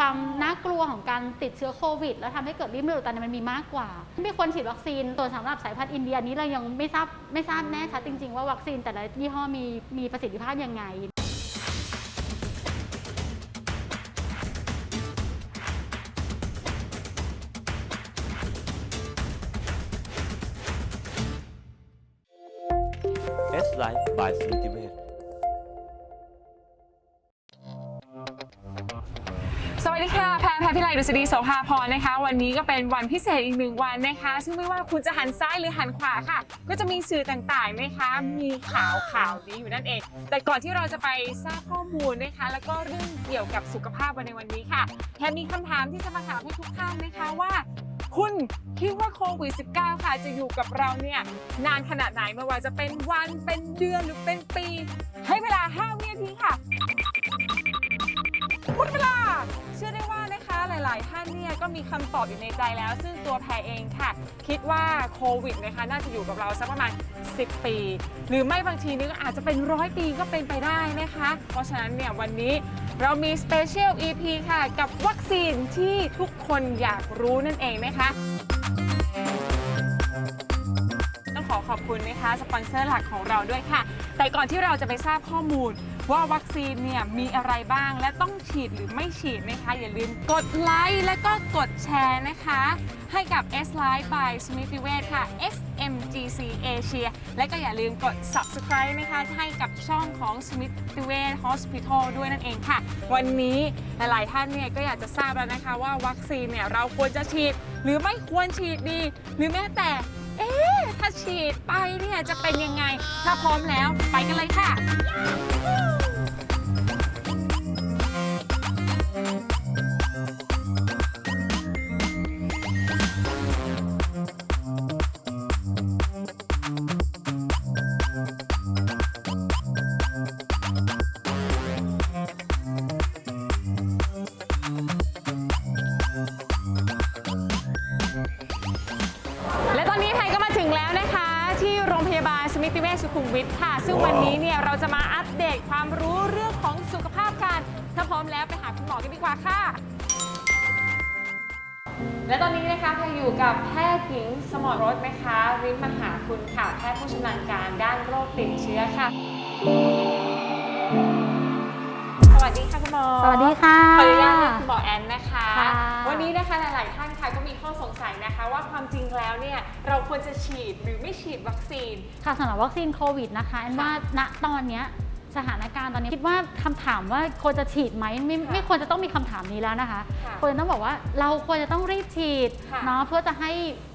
ความน่ากลัวของการติดเชื้อโควิด แล้วทำให้เกิดริมเลือดอุดตันมันมีมากกว่ามีคนฉีดวัคซีนส่วนสำหรับสายพันธุ์อินเดียนี้เรายังไม่ทราบไม่ทราบแน่ชัดจริง ๆ ว่าวัคซีนแต่ละยี่ห้อมีมีประสิทธิภาพยังไง S Life by ส ดุษฎีโสภาพรนะคะ วันนี้ก็เป็นวันพิเศษอีกหนึ่งวันนะคะ ซึ่งไม่ว่าคุณจะหันซ้ายหรือหันขวาค่ะ ก็จะมีสื่อต่างๆนะคะ มีข่าวข่าวนี้อยู่นั่นเอง แต่ก่อนที่เราจะไปทราบข้อมูลนะคะ แล้วก็เรื่องเกี่ยวกับสุขภาพในวันนี้ค่ะแพรมีคำถามที่จะมาถามให้ทุกท่านนะคะว่าคุณคิดว่าโควิด -19 ค่ะจะอยู่กับเราเนี่ยนานขนาดไหนไม่ว่าจะเป็นวันเป็นเดือนหรือเป็นปี ให้เวลา5วินาทีค่ะหมดเวลา หลาย ๆ ท่านเนี่ยก็มีคำตอบอยู่ในใจแล้ว ซึ่งตัวแพรเองค่ะ คิดว่าโควิดนะคะน่าจะอยู่กับเราสักประมาณ 10 ปี หรือไม่บางทีนี่ก็อาจจะเป็นร้อยปีก็เป็นไปได้นะคะ เพราะฉะนั้นเนี่ยวันนี้เรามี Special EP ค่ะ กับวัคซีนที่ทุกคนอยากรู้นั่นเองนะคะ ต้องขอขอบคุณนะคะ สปอนเซอร์หลักของเราด้วยค่ะ แต่ก่อนที่เราจะไปทราบข้อมูล ว่าวัคซีนเนี่ยมีอะไรบ้างและต้องฉีดหรือไม่ฉีดนะคะ อย่าลืมกดไลค์และก็กดแชร์นะคะ ให้กับ S Live by Smithy w e t ค่ะ SMGC Asia และก็อย่าลืมกด subscribe นะคะ ให้กับช่องของ Smithy w e t Hospital ด้วยนั่นเองค่ะ วันนี้หลายๆท่านเนี่ยก็อยากจะทราบแล้วนะคะว่าวัคซีนเนี่ยเราควรจะฉีด หรือไม่ควรฉีดดี หรือแม้แต่เอ๊ะถ้าฉีดไปเนี่ยจะเป็นยังไง ถ้าพร้อมแล้วไปกันเลยค่ะ และตอนนี้ไทยก็มาถึงแล้วนะคะ ที่โรงพยาบาลสมิติเวชสุขุมวิทค่ะ ซึ่งวันนี้เนี่ยเราจะมาอัปเดตความรู้เรื่องของสุขภาพกัน ถ้าพร้อมแล้วไปหาคุณหมอกันดีกว่าค่ะ และตอนนี้นะคะเราอยู่กับแพทย์หญิงสมรรถนะคะริมมหาคุณค่ะแพทย์ผู้ชำนาญการด้านโรคติดเชื้อค่ะ สวัสดีค่ะคุณหมอสวัสดีค่ะ ขออนุญาตเรียกคุณหมอแอนนะคะ ค่ะวันนี้นะคะหลาย ๆ ท่านค่ะก็มีข้อสงสัยนะคะ ว่าความจริงแล้วเนี่ยเราควรจะฉีดหรือไม่ฉีดวัคซีน ค่ะสำหรับวัคซีนโควิดนะคะแอนว่าณตอนเนี้ยสถานการณ์ตอนนี้คิดว่าคำถามว่าควรจะฉีดไหมไม่ค่ะไม่ควรจะต้องมีคำถามนี้แล้วนะคะค่ะควรจะต้องบอกว่าเราควรจะต้องรีบฉีดค่ะเนาะเพื่อจะให้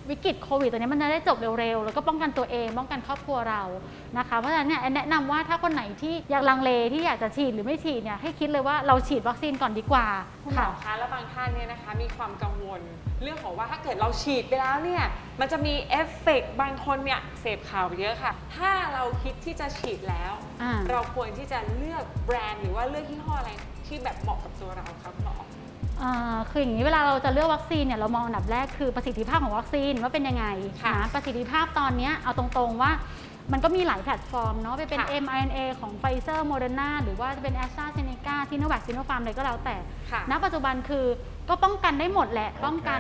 วิกฤตโควิดตัวนี้มันจะได้จบเร็วๆ แล้วก็ป้องกันตัวเองป้องกันครอบครัวเรานะคะเพราะฉะนั้นเนี่ยแอนแนะนำว่าถ้าคนไหนที่อยากลังเลที่อยากจะฉีดหรือไม่ฉีดเนี่ยให้คิดเลยว่าเราฉีดวัคซีนก่อนดีกว่าคุณหมค่ะอคะแล้วบางท่านเนี่ยนะคะมีความกังวล เรื่องของว่าถ้าเกิดเราฉีดไปแล้วเนี่ยมันจะมีเอฟเฟกต์บางคนเนี่ยเสพข่าวเยอะค่ะ ถ้าเราคิดที่จะฉีดแล้วอ่าเราควรที่จะเลือกแบรนด์หรือว่าเลือกยี่ห้ออะไรที่แบบเหมาะกับตัวเราครับคุณหมออ่า คืออย่างนี้เวลาเราจะเลือกวัคซีนเนี่ยเรามองอันดับแรกคือประสิทธิภาพของวัคซีนว่าเป็นยังไงค่ะนะประสิทธิภาพตอนเนี้ยเอาตรงๆว่ามันก็มีหลายแพลตฟอร์มเนาะไปเป็นค่ะ mRNA ของ Pfizer Moderna หรือว่าจะเป็น a s t r a z e ซ e c a s i n o v a c Sinopharm อะไรก็แล้วแต่ค่ะณปัจจุบันคือก็ป้องกันได้หมดแหละ ป้องกัน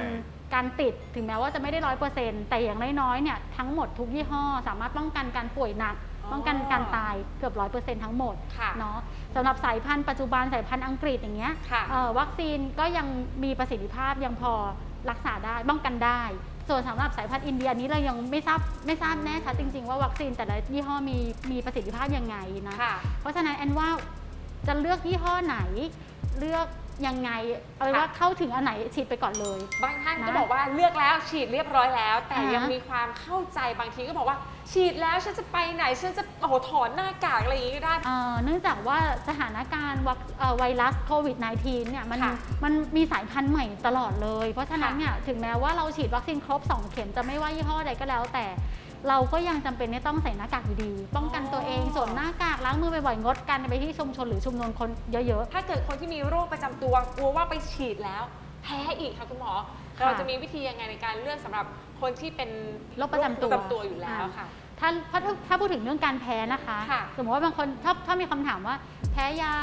การติดถึงแม้ว่าจะไม่ได้ร้อยเปอร์เซ็นต์แต่อย่างน้อยๆเนี่ยทั้งหมดทุกยี่ห้อ สามารถป้องกันการป่วยหนักอ๋อ ป้องกันการตายเกือบร้อยเปอร์เซ็นต์ทั้งหมดค่ะเนาะสำหรับสายพันธุ์ปัจจุบันสายพันธุ์อังกฤษอย่างเงี้ยค่ะ เอ่อวัคซีนก็ยังมีประสิทธิภาพยังพอรักษาได้ป้องกันได้ ส่วนสำหรับสายพันธุ์อินเดียนี้เรายังไม่ทราบไม่ทราบแน่ชัดจริง ๆ ว่าวัคซีนแต่ละยี่ห้อมีมีประสิทธิภาพยังไงนะ ค่ะ เพราะฉะนั้นแอนว่าจะเลือกยี่ห้อไหน เลือก ยังไงเอาเป็นค่ะว่าเข้าถึงอันไหนฉีดไปก่อนเลย บางท่านก็นะบอกว่าเลือกแล้วฉีดเรียบร้อยแล้ว แต่อ่าฮะยังมีความเข้าใจบางทีก็บอกว่า ฉีดแล้วฉันจะไปไหนฉันจะโอ้โหถอนหน้ากากอะไรอย่างงี้ก็ได้ เอ่อเนื่องจากว่าสถานการณ์วัคเอ่อไวรัสโควิด -19 เนี่ยมันค่ะมันมีสายพันธุ์ใหม่ตลอดเลย เพราะฉะนั้นค่ะ เนี่ยถึงแม้ว่าเราฉีดวัคซีนครบ 2 เข็มจะไม่ว่ายี่ห้อใดก็แล้วแต่ เราก็ยังจำเป็นที่ต้องใส่หน้ากากอยู่ดี ป้องกันตัวเองสวมหน้ากากล้างมือบ่อยๆงดกันไปที่ชุมชนหรือชุมนุมคนเยอะถ้าเกิดคนที่มีโรคประจำตัวกลัวว่าไปฉีดแล้ว แพ้อีกค่ะคุณหมอค่ะเราจะมีวิธียังไงในการเลือกสำหรับคนที่เป็นโรคประจำตัวอยู่แล้วค่ะๆ ถ้าถ้าถ้าพูดถึงเรื่องการแพ้นะคะ ค่ะสมมติว่าบางคนถ้าถ้ามีคำถามว่า แพ้ยา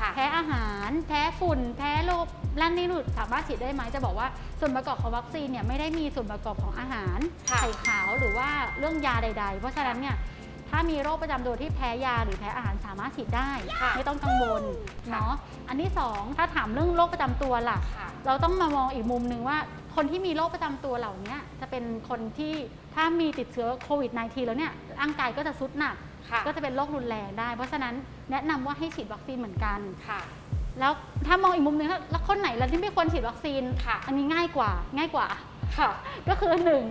ค่ะ แพ้อาหาร แพ้ฝุ่น แพ้โรคลั่นนี่หนุดสามารถฉีดได้ไหมจะบอกว่าส่วนประกอบของวัคซีนเนี่ยไม่ได้มีส่วนประกอบของอาหารค่ะไข่ขาวหรือว่าเรื่องยาใด ๆ เพราะฉะนั้นเนี่ยถ้ามีโรคประจำตัวที่แพ้ยาหรือแพ้อาหารสามารถฉีดได้ ค่ะไม่ต้องกังวลเนาะอันที่สองถ้าถามเรื่องโรคประจำตัวล่ะ ค่ะ เราต้องมามองอีกมุมหนึ่งว่า คนที่มีโรคประจำตัวเหล่านี้จะเป็นคนที่ถ้ามีติดเชื้อโควิด -19 แล้วเนี่ยร่างกายก็จะซุดหนักค่ะก็จะเป็นโรครุนแรงได้ เพราะฉะนั้นแนะนำว่าให้ฉีดวัคซีนเหมือนกันค่ะ แล้วถ้ามองอีกมุมหนึ่งถ้าแล้วคนไหนแล้วที่ไม่ควรฉีดวัคซีนค่ะอันนี้ง่ายกว่าง่ายกว่าค่ะก็คือหนึ่ง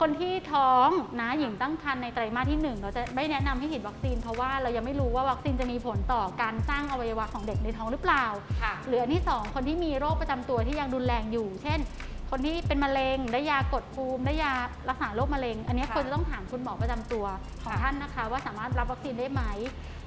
คนที่ท้องนะหญิงตั้งครรภ์ในไตรมาสที่หนึ่งเราจะไม่แนะนำให้ฉีดวัคซีน เพราะว่าเรายังไม่รู้ว่าวัคซีนจะมีผลต่อการสร้างอวัยวะของเด็กในท้องหรือเปล่าค่ะหรืออันที่ 2 คนที่มีโรคประจำตัวที่ยังรุนแรงอยู่ เช่น คนที่เป็นมะเร็งได้ยากดภูมิได้ยารักษาโรคมะเร็ง อันนี้ค่ะ ควรจะต้องถามคุณหมอประจำตัวของค่ะท่านนะคะ ว่าสามารถรับวัคซีนได้ไหม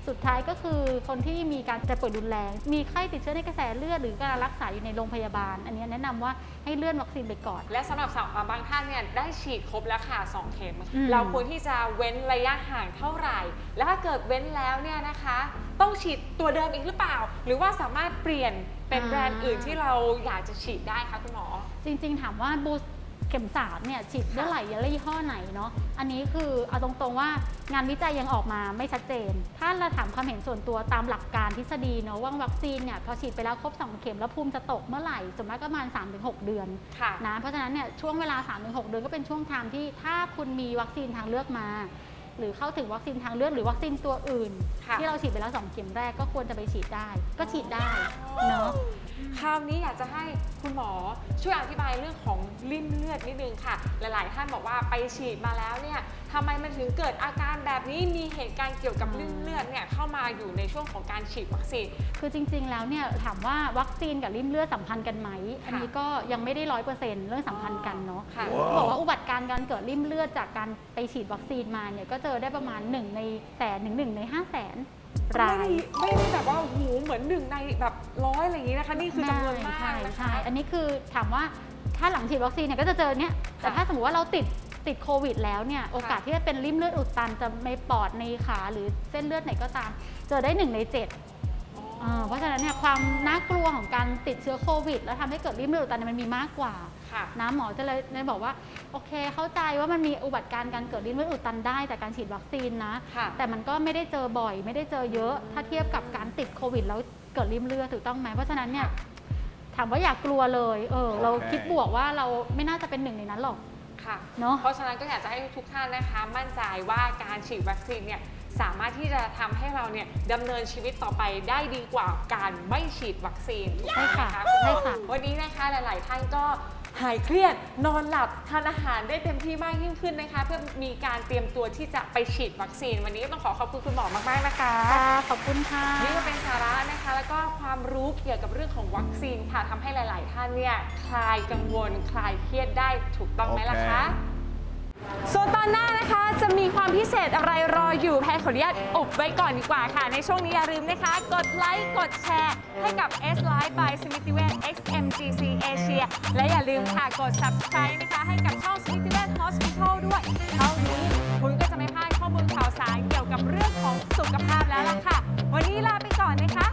สุดท้ายก็คือคนที่มีการเจ็บป่วยรุนแรง มีไข้ติดเชื้อในกระแสเลือดหรือการรักษาอยู่ในโรงพยาบาล อันนี้แนะนำว่าให้เลื่อนวัคซีนไปก่อน และสำหรับสาวบางท่านเนี่ยได้ฉีดครบแล้วค่ะ 2 เข็มอืมเราควรที่จะเว้นระยะห่างเท่าไหร่ แล้วถ้าเกิดเว้นแล้วเนี่ยนะคะ ต้องฉีดตัวเดิมอีกหรือเปล่า หรือว่าสามารถเปลี่ยนเป็นแบรนด์อื่นที่เราอยากจะฉีดได้คะคุณหมอจริงๆ ถามว่าบูสต์เข็มสามเนี่ยฉีดเมื่อไหร่และยี่ห้อไหนเนาะอันนี้คือเอาตรงๆว่างานวิจัยยังออกมาไม่ชัดเจน ถ้าเราถามความเห็นส่วนตัวตามหลักการทฤษฎีเนาะว่าวัคซีนเนี่ยพอฉีดไปแล้วครบ 2 เข็มแล้วภูมิจะตกเมื่อไหร่ส่วนมากก็ประมาณ 3-6 เดือนค่ะนะเพราะฉะนั้นเนี่ยช่วงเวลา 3-6 เดือนก็เป็นช่วงไทม์ที่ถ้าคุณมีวัคซีนทางเลือกมาหรือเข้าถึงวัคซีนทางเลือกหรือวัคซีนตัวอื่นค่ะที่เราฉีดไปแล้วสองเข็มแรกก็ควรจะไปฉีดได้ ก็ฉีดได้เนาะค ราวนี้อยากจะให้คุณหมอช่วยอธิบายเรื่องของริ่มเลือดนิดนึงค่ะ หลายๆ ท่านบอกว่าไปฉีดมาแล้วเนี่ยทำไมมันถึงเกิดอาการแบบนี้มีเหตุการณ์เกี่ยวกับริ่มเลือดเนี่ยเข้ามาอยู่ในช่วงของการฉีดวัคซีน คือจริง ๆ แล้วเนี่ยถามว่าวัคซีนกับริ่มเลือดสัมพันธ์กันไหม อันนี้ก็ยังไม่ได้ร้อยเปอร์เซ็นต์เรื่องสัมพันธ์กันเนาะค่ะเขาบอกว่าอุบัติการณ์การเกิดริ่มเลือดจากการไปฉีดวัคซีนมาเนี่ยก็เจอได้ประมาณ1ในแสนถึง1ใน5 0 0แสน รายไม่ได้ไม่ได้แบบว่าโอ้โหเหมือนหนึ่งในแบบร้อยอะไรอย่างนี้นะคะ นี่คือจำนวนมากใช่นะใช่คะ อันนี้คือถามว่าถ้าหลังฉีดวัคซีนเนี่ยก็จะเจอเนี่ยแต่ถ้าสมมติว่าเราติดติดโควิดแล้วเนี่ยโอกาสที่จะเป็นริ่มเลือดอุดตันจะในปอดในขาหรือเส้นเลือดไหนก็ตาม เจอได้หนึ่งในเจ็ดอ่าเพราะฉะนั้นเนี่ยความน่ากลัวของการติดเชื้อโควิด แล้วทำให้เกิดริ่มเลือดอุดตันเนยมันมีมากกว่า ค่ะ นะหมอจะเลยเลยบอกว่า โอเค เข้าใจว่ามันมีอุบัติการณ์การเกิดริ่มเลือดอุดตันได้จากการฉีดวัคซีนนะ ค่ะแต่มันก็ไม่ได้เจอบ่อย ไม่ได้เจอเยอะ ถ้าเทียบกับการติดโควิด แล้วเกิดริ่มเลือดถูกต้องไหมเพราะฉะนั้นเนี่ยถามว่าอยากกลัวเลยเออ เราโอเค คิดบวกว่าเราไม่น่าจะเป็นหนึ่งในนั้นหรอกค่ะ เนาะ เพราะฉะนั้นก็อยากจะให้ทุกท่านนะคะมั่นใจว่าการฉีดวัคซีนเนี่ยสามารถที่จะทำให้เราเนี่ยดำเนินชีวิตต่อไปได้ดีกว่าการไม่ฉีดวัคซีนใช่ค่ะถูกต้องไหมใช่ค่ะ วันนี้นะคะหลาย ๆ ท่านก็ หายเครียดนอนหลับทานอาหารได้เต็มที่มากยิ่งขึ้นนะคะ เพื่อมีการเตรียมตัวที่จะไปฉีดวัคซีน วันนี้ก็ต้องขอขอบคุณคุณหมอมากๆนะคะค่ะขอบคุณค่ะนี่ก็เป็นสาระนะคะ แล้วก็ความรู้เกี่ยวกับเรื่องของวัคซีนค่ะทำให้หลาย ๆ ท่านเนี่ยคลายกังวลคลายเครียดได้ถูกต้องไหมล่ะคะ ส่วนตอนหน้านะคะจะมีความพิเศษอะไรรออยู่แพรขออนุญาตอบไว้ก่อนดีกว่าค่ะ ในช่วงนี้อย่าลืมนะคะ กดไลค์กดแชร์ ให้กับ S Live by Smith w e XMGC Asia และอย่าลืมค่ะกด subscribe นะคะ ให้กับช่อง Smith w e Hospital ด้วยเท่านี้คุณก็จะไม่พลาดข้อมูลข่าวสารเกี่ยวกับเรื่องของสุขภาพแล้วล่ะค่ะ วันนี้ลาไปก่อนนะคะ